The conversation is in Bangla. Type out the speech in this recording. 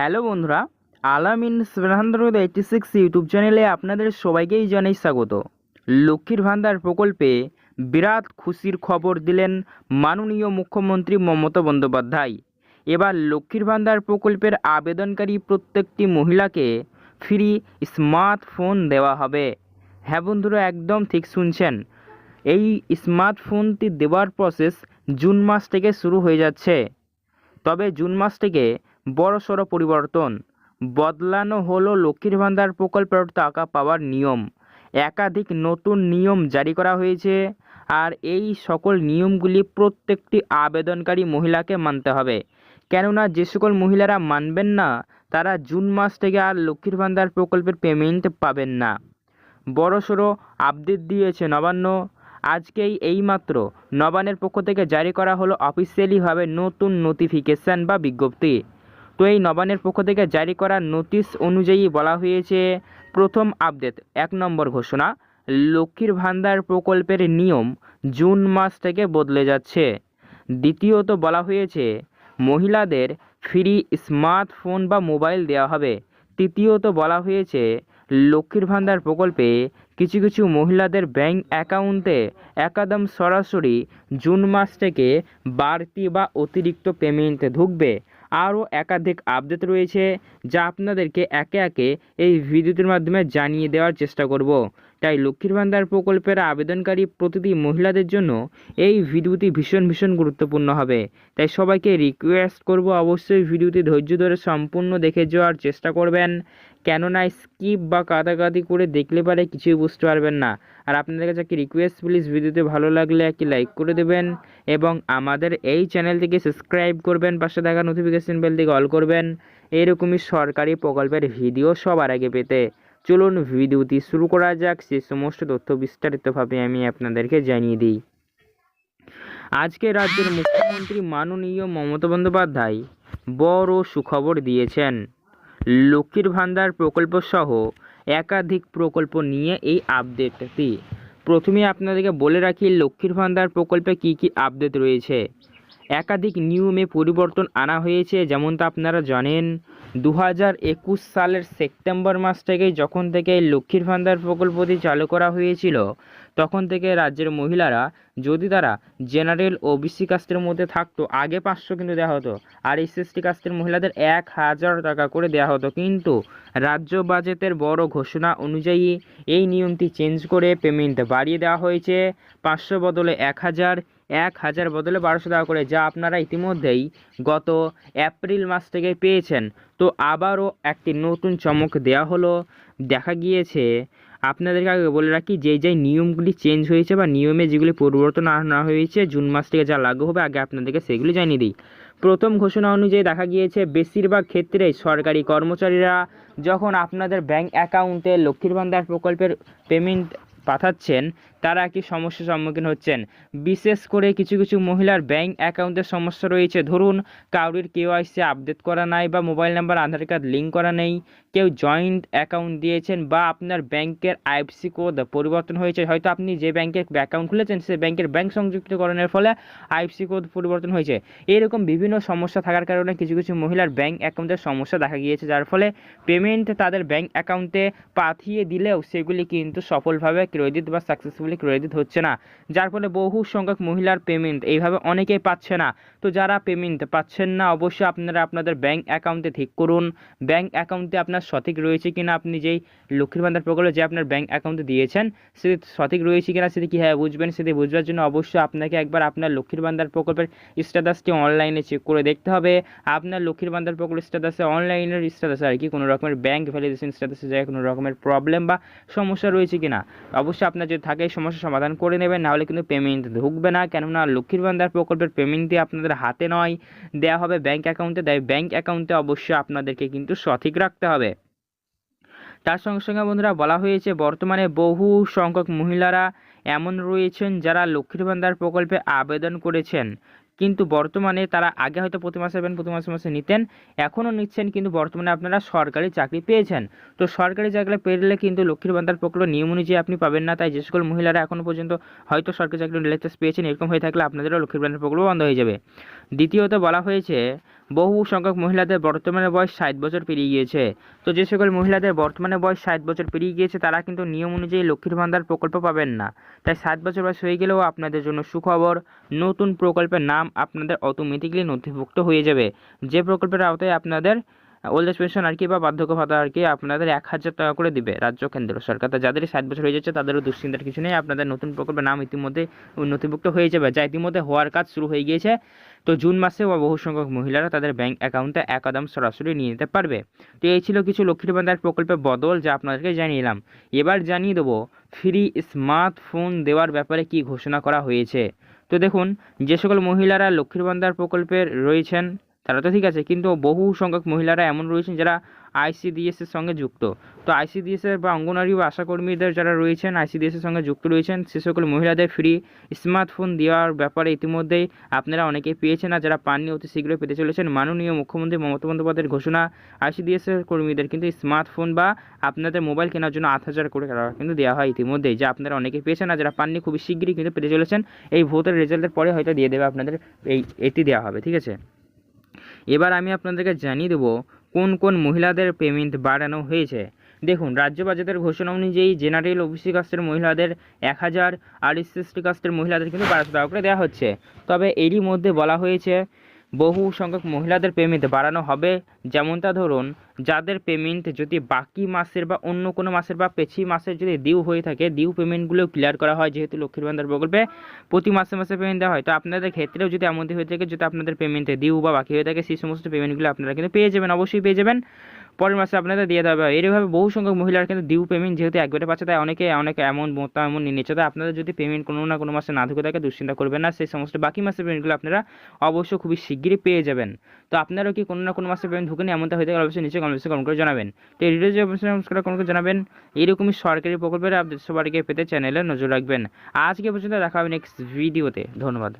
হ্যালো বন্ধুরা Alamin seven hundred eighty six YouTube চ্যানেলে আপনাদের সবাইকেই জানাই স্বাগত। লক্ষ্মীর ভান্ডার প্রকল্পে বিরাট খুশির খবর দিলেন মাননীয় মুখ্যমন্ত্রী মমতা বন্দ্যোপাধ্যায়। এবার লক্ষ্মীর ভান্ডার প্রকল্পের আবেদনকারী প্রত্যেকটি মহিলাকে ফ্রি স্মার্টফোন দেওয়া হবে। হ্যাঁ বন্ধুরা, একদম ঠিক শুনছেন। এই স্মার্টফোনটি দেওয়ার প্রসেস জুন মাস থেকে শুরু হয়ে যাচ্ছে। তবে জুন মাস থেকে বড়সড় পরিবর্তন। বদলানো হলো লক্ষ্মীর ভান্ডার প্রকল্পের টাকা পাওয়ার নিয়ম। একাধিক নতুন নিয়ম জারি করা হয়েছে আর এই সকল নিয়মগুলি প্রত্যেকটি আবেদনকারী মহিলাকে মানতে হবে। কেননা যে সকল মহিলারা মানবেন না, তারা জুন মাস থেকে আর লক্ষ্মীর ভান্ডার প্রকল্পের পেমেন্ট পাবেন না। বড়সড় আপডেট দিয়েছে নবান্ন। আজকেই এইমাত্র নবান্নের পক্ষ থেকে জারি করা হলো অফিসিয়ালিভাবে নতুন নোটিফিকেশান বা বিজ্ঞপ্তি। তো এই নবান্নের পক্ষ থেকে জারি করা নোটিশ অনুযায়ী বলা হয়েছে, প্রথম আপডেট, এক নম্বর ঘোষণা, লক্ষ্মীর ভান্ডার প্রকল্পের নিয়ম জুন মাস থেকে বদলে যাচ্ছে। দ্বিতীয়ত বলা হয়েছে, মহিলাদের ফ্রি স্মার্টফোন বা মোবাইল দেওয়া হবে। তৃতীয়ত বলা হয়েছে, লক্ষ্মীর ভান্ডার প্রকল্পে কিছু কিছু মহিলাদের ব্যাংক অ্যাকাউন্টে একদম সরাসরি জুন মাস থেকে বাড়তি বা অতিরিক্ত পেমেন্ট ঢুকবে। আরও একাধিক আপডেট রয়েছে যা আপনাদেরকে একে একে এই ভিডিওটির মাধ্যমে জানিয়ে দেওয়ার চেষ্টা করব। তাই লক্ষ্মীর ভান্ডার প্রকল্পের আবেদনকারী প্রতিটি মহিলাদের জন্য এই ভিডিওটি ভীষণ ভীষণ গুরুত্বপূর্ণ হবে। তাই সবাইকে রিকোয়েস্ট করব অবশ্যই ভিডিওটি ধৈর্য ধরে সম্পূর্ণ দেখে যাওয়ার চেষ্টা করবেন। কেননা স্কিপ বা কাটাকাটি করে দেখলে পারে কিছুই বুঝতে পারবেন না। আর আপনাদের কাছে একটি রিকোয়েস্ট প্লিজ ভিডিওতে ভালো লাগলে একটি লাইক করে দেবেন এবং আমাদের এই চ্যানেলটিকে সাবস্ক্রাইব করবেন, পাশে থাকা নোটিফিকেশন বেলটিকে অল করবেন। এরকমই সরকারি প্রকল্পের ভিডিও সবার আগে পেতে। চলুন ভিডিওটি শুরু করা যাক, সে সমস্ত তথ্য বিস্তারিতভাবে আমি আপনাদেরকে জানিয়ে দিই। আজকে রাজ্যের মুখ্যমন্ত্রী মাননীয় মমতা বন্দ্যোপাধ্যায় বড় সুখবর দিয়েছেন। লক্ষ্মীর ভান্ডার প্রকল্প সহ একাধিক প্রকল্প নিয়ে এই আপডেটটি। প্রথমে আপনাদেরকে বলে রাখি, লক্ষ্মীর ভান্ডার প্রকল্পে কি কি আপডেট রয়েছে? একাধিক নিয়মে পরিবর্তন আনা হয়েছে, যেমনটা আপনারা জানেন দু হাজার একুশ সালের সেপ্টেম্বর মাস থেকে যখন থেকে লক্ষ্মীর ভান্ডার প্রকল্পটি চালু করা হয়েছিল তখন থেকে রাজ্যের মহিলারা, যদি তারা জেনারেল ওবিসি কাস্টের মধ্যে থাকতো, আগে পাঁচশো কিন্তু দেওয়া হতো। আর এসএসটি কাস্টের মহিলাদের এক হাজার টাকা করে দেওয়া হতো। কিন্তু রাজ্য বাজেটের বড় ঘোষণা অনুযায়ী এই নিয়মটি চেঞ্জ করে পেমেন্ট বাড়িয়ে দেওয়া হয়েছে। পাঁচশো বদলে এক হাজার এক হাজার বদলে বারোশো টাকা করে, যা আপনারা ইতিমধ্যেই গত এপ্রিল মাস থেকে পেয়েছেন। তো আবারও একটি নতুন চমক দেওয়া হলো। দেখা গিয়েছে আপনাদেরকে আগে বলে রাখি, যেই যে নিয়মগুলি চেঞ্জ হয়েছে বা নিয়মে যেগুলি পরিবর্তন আনা হয়েছে, জুন মাস থেকে যা লাগু হবে, আগে আপনাদেরকে সেগুলি জানিয়ে দিই। প্রথম ঘোষণা অনুযায়ী দেখা গিয়েছে, বেশিরভাগ ক্ষেত্রেই সরকারি কর্মচারীরা যখন আপনাদের ব্যাংক অ্যাকাউন্টে লক্ষ্মীর ভান্ডার প্রকল্পের পেমেন্ট পাঠাচ্ছেন তারা কি সমস্যার সম্মুখীন হচ্ছেন? বিশেষ করে কিছু কিছু মহিলার ব্যাংক অ্যাকাউন্টের সমস্যা রয়েছে। ধরুন, কারোর কেওয়াইসি আপডেট করা নাই বা mobile number, Aadhaar card link করা নেই, কেউ জয়েন্ট অ্যাকাউন্ট দিয়েছেন বা আপনার ব্যাংকের আইএফসি কোড পরিবর্তন হয়েছে। হয়তো আপনি যে ব্যাংকের অ্যাকাউন্ট খুলেছেন, সে ব্যাংকের ব্যাংক সংযুক্তকরণের ফলে আইএফসি কোড পরিবর্তন হয়েছে। এরকম বিভিন্ন সমস্যা থাকার কারণে কিছু কিছু মহিলার ব্যাংক অ্যাকাউন্টের সমস্যা দেখা গিয়েছে, যার ফলে পেমেন্ট তাদের ব্যাংক অ্যাকাউন্টে পাঠিয়ে দিলেও সেগুলি কিন্তু সফলভাবে ক্রেডিট বা সাকসেসফুলি ক্রেডিট হচ্ছে না, যার ফলে বহু সংখ্যক মহিলার পেমেন্ট এইভাবে অনেকেই পাচ্ছে না। তো যারা পেমেন্ট পাচ্ছেন না, অবশ্যই আপনারা আপনাদের ব্যাংক অ্যাকাউন্টে ঠিক করুন। ব্যাংক অ্যাকাউন্টে আপনার সঠিক রয়েছে কিনা আপনি যেই লক্ষ্মীর ভান্ডার প্রকল্পে যে আপনার ব্যাংক অ্যাকাউন্টে দিয়েছেন সেটি সঠিক রয়েছে কিনা সেটি কীভাবে বুঝবেন, সেটি বুঝবার জন্য অবশ্যই আপনাকে একবার আপনার লক্ষ্মীর ভান্ডার প্রকল্পের স্ট্যাটাসটি অনলাইনে চেক করে দেখতে হবে। আপনার লক্ষ্মীর ভান্ডার প্রকল্পের স্ট্যাটাসে অনলাইনের স্ট্যাটাসে আর কি কোনো রকমের ব্যাংক ভ্যালিডেশন স্ট্যাটাসে যায় কোনো রকমের প্রবলেম বা সমস্যা রয়েছে কিনা। অবশ্যই আপনার যদি থাকে সমস্যার সমাধান করে নেবেন নাহলে কিন্তু পেমেন্ট ঢুকবে না। কেননা লক্ষ্মীর ভান্ডার প্রকল্পের পেমেন্টটি আপনাদের হাতে নয় দেওয়া হবে ব্যাঙ্ক অ্যাকাউন্টে তাই ব্যাঙ্ক অ্যাকাউন্টে অবশ্যই আপনাদেরকে কিন্তু সঠিক রাখতে হবে। তার সঙ্গে সঙ্গে বন্ধুরা, বলা হয়েছে বর্তমানে বহু সংখ্যক মহিলারা এমন রয়েছেন যারা লক্ষ্মীর ভান্ডার প্রকল্পে আবেদন করেছেন। কিন্তু বর্তমানে তারা আগে হয়তো প্রতি মাসে পেন প্রতি মাসে মাসে নিতেন, এখনও নিচ্ছেন, কিন্তু বর্তমানে আপনারা সরকারি চাকরি পেয়েছেন। তো সরকারি চাকরি পেলে কিন্তু লক্ষ্মীর ভান্ডার প্রকল্প নিয়ম অনুযায়ী আপনি পাবেন না, তাই যে সকল মহিলারা এখনও পর্যন্ত হয়তো সরকারি চাকরি লেটেস্ট পেয়েছেন, এরকম হয়ে থাকলে আপনাদেরও লক্ষ্মীর ভান্ডার প্রকল্প বন্ধ হয়ে যাবে। দ্বিতীয়ত বলা হয়েছে, বহু সংখ্যক মহিলাদের বর্তমানে বয়স ষাট বছর পেরিয়ে গিয়েছে। তো যে সকল মহিলাদের বর্তমানে বয়স ষাট বছর পেরিয়ে গিয়েছে, তারা কিন্তু নিয়ম অনুযায়ী লক্ষ্মীর ভান্ডার প্রকল্প পাবেন না। তাই ষাট বছর বয়স হয়ে গেলেও আপনাদের জন্য সুখবর, নতুন প্রকল্পের নাম আপনাদের অটোমেটিকলি নথিভুক্ত হয়ে যাবে। যে প্রকল্পের আওতায় আপনাদের ওল্ড এজ পেনশন আর কি বা বার্ধক্য ভাতা আর কি আপনাদের এক হাজার টাকা করে দিবে রাজ্য, কেন্দ্র সরকার। তা যাদের ষাট বছর হয়ে যাচ্ছে তাদেরও দুশ্চিন্তার কিছু নেই। আপনাদের নতুন প্রকল্পের নাম ইতিমধ্যে নথিভুক্ত হয়ে যাবে। যা ইতিমধ্যে হওয়ার কাজ শুরু হয়ে গিয়েছে। তো জুন মাসে বা বহু সংখ্যক মহিলারা তাদের ব্যাংক অ্যাকাউন্টে এক কদম সরাসরি নিয়ে নিতে পারবে। তো এই ছিল কিছু লক্ষ্মীর ভান্ডার প্রকল্পের বদল যা আপনাদেরকে জানিয়ে এলাম এবার জানিয়ে দেবো, ফ্রি স্মার্টফোন দেওয়ার ব্যাপারে কি ঘোষণা করা হয়েছে? তো দেখুন, যে সকল মহিলারা লক্ষ্মীর ভান্ডার প্রকল্পের রয়েছেন তারা তো ঠিক আছে, কিন্তু বহু সংখ্যক মহিলারা এমন রয়েছেন যারা আইসিডিএস এর সঙ্গে যুক্ত। তো আইসিডিএস এর বা অঙ্গনারী বা আশাকর্মীদের যারা রয়েছেন আইসিডিএস এর সঙ্গে যুক্ত রয়েছেন, সে সকল মহিলাদের ফ্রি স্মার্টফোন দেওয়ার ব্যাপারে ইতিমধ্যেই আপনারা অনেকেই পেয়েছেন আর যারা পাননি, অতি শীঘ্রই পেতে চলেছেন। মাননীয় মুখ্যমন্ত্রী মমতা বন্দ্যোপাধ্যায়ের ঘোষণা আইসিডিএস এর কর্মীদের কিন্তু স্মার্টফোন বা আপনাদের মোবাইল কেনার জন্য আট হাজার করে টাকা কিন্তু দেওয়া হয় ইতিমধ্যেই, যা আপনারা অনেকেই পেয়েছেন আর যারা পাননি, খুবই শীঘ্রই কিন্তু পেতে চলেছেন। এই ভোটের রেজাল্টের পরে হয়তো দিয়ে দেবে আপনাদের এই, এটি দেওয়া হবে, ঠিক আছে? এবার আমি আপনাদেরকে জানিয়ে দেবো কোন কোন মহিলাদের পেমেন্ট বাড়ানো হয়েছে। দেখুন, রাজ্য বাজেটের ঘোষণা অনুযায়ী জেনারেল ওবিসি কাস্টের মহিলাদের এক হাজার, আর এসএসটি কাস্টের মহিলাদের কিন্তু বারোশো টাকা করে দেওয়া হচ্ছে। তবে এরই মধ্যে বলা হয়েছে বহু সংখ্যক মহিলাদের পেমেন্ট বাড়ানো হবে। যেমনটা ধরুন যাদের পেমেন্ট যদি বাকি মাসের বা অন্য কোনো মাসের বা পেছি মাসের যদি ডিউ হয়ে থাকে ডিউ পেমেন্টগুলো ক্লিয়ার করা হয় যেহেতু লক্ষ্মীর ভান্ডার প্রকল্পে প্রতি মাসে মাসে পেমেন্ট দেওয়া হয়। তো আপনাদের ক্ষেত্রেও যদি এমনটি হয়ে থাকে যদি আপনাদের পেমেন্টে ডিউ বা বাকি হয়ে থাকে, সেই সমস্ত পেমেন্টগুলো আপনারা কিন্তু পেয়ে যাবেন, অবশ্যই পেয়ে যাবেন। পরের মাসে আপনাদের দিয়ে দেওয়া হবে। এইভাবে বহু সংখ্যক মহিলারা কিন্তু ডিউ পেমেন্ট যেহেতু একবারে পাচ্ছে, তাই অনেকে অনেক এমন মোতা এমন নিয়ে নিচ্ছে। তাই আপনাদের যদি পেমেন্ট কোনো না কোনো মাসে না ঢুকে থাকে, দুশ্চিন্তা করবেন না। সেই সমস্ত বাকি মাসের পেমেন্টগুলো আপনারা অবশ্যই খুবই শিগগিরই পেয়ে যাবেন। তো আপনারাও কি কোনো না কোনো মাসে পেমেন্ট ঢুকেনি? এমনটা হয়ে থাকে, অবশ্যই নিচে কমেন্টসে কমেন্ট করে জানাবেন। তো এই ভিডিও কমেন্ট করে জানাবেন। এইরকমই সরকারি প্রকল্পের আপডেট আগে পেতে চ্যানেলে নজর রাখবেন। আজকে পর্যন্ত দেখা হবে নেক্সট ভিডিওতে ধন্যবাদ।